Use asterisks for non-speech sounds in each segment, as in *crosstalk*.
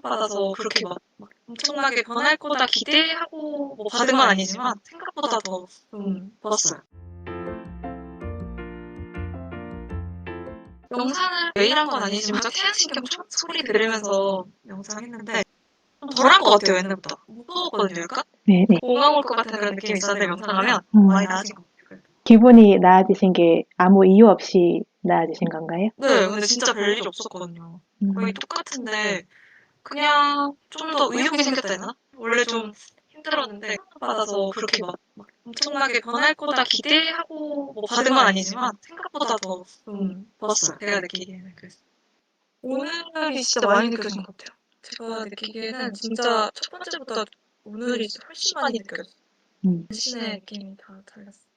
받아서 그렇게 막, 막 엄청나게 변할 거다 기대하고 뭐 받은 건 아니지만 생각보다 더좀 좋았어요. 영상을 매일 한 건 아니지만 태양신경 초- 소리 들으면서 영상 했는데 좀 덜한 것 같아요 옛날보다 무거웠거든요 약간 네 네. 공항 올 것 같은 그런 느낌이 있었는데 영상하면 음. 많이 나아진 것 같아요. 기분이 나아지신 게 아무 이유 없이 나아지신 건가요? 네 근데 진짜 별일이 없었거든요. 음. 거의 똑같은데 그냥 좀 더 의욕이 생겼다 되나? 원래 좀 힘들었는데 받아서 그렇게 막, 막 엄청나게 변할 거다 기대하고 뭐 받은 건 아니지만 생각보다 더좀 좋았어요. 제가 느끼기에는 그래서 오늘이 진짜 많이 느껴진 것 같아요. 제가 느끼기에는 진짜 첫 번째보다 오늘이 훨씬 많이 느껴졌어요. 음. 신의 느낌이 다 달랐어요.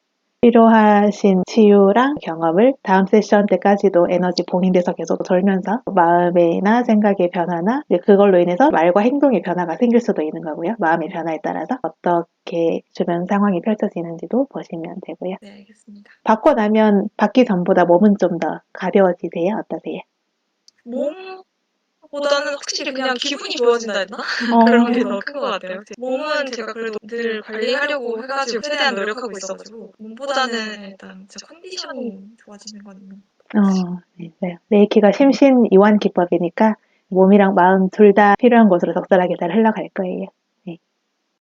필요하신 치유랑 경험을 다음 세션 때까지도 에너지 봉인돼서 계속 돌면서 마음이나 생각의 변화나 그걸로 인해서 말과 행동의 변화가 생길 수도 있는 거고요. 마음의 변화에 따라서 어떻게 주변 상황이 펼쳐지는지도 보시면 되고요. 네 알겠습니다. 받고 나면 받기 전보다 몸은 좀 더 가벼워지세요? 어떠세요? 몸 보다는 확실히 그냥 기분이 좋아진다 했나? *laughs* 어, 그런 게 더 큰 것 같아요. 몸은 제가 그래도 늘 관리하려고 해가지고 최대한 노력하고 있어가지고 몸보다는 일단 진짜 컨디션이 좋아지는 건 있는 것 어, 네, 네. 레이키가 심신 이완 기법이니까 몸이랑 마음 둘 다 필요한 곳으로 적절하게 잘 흘러갈 거예요.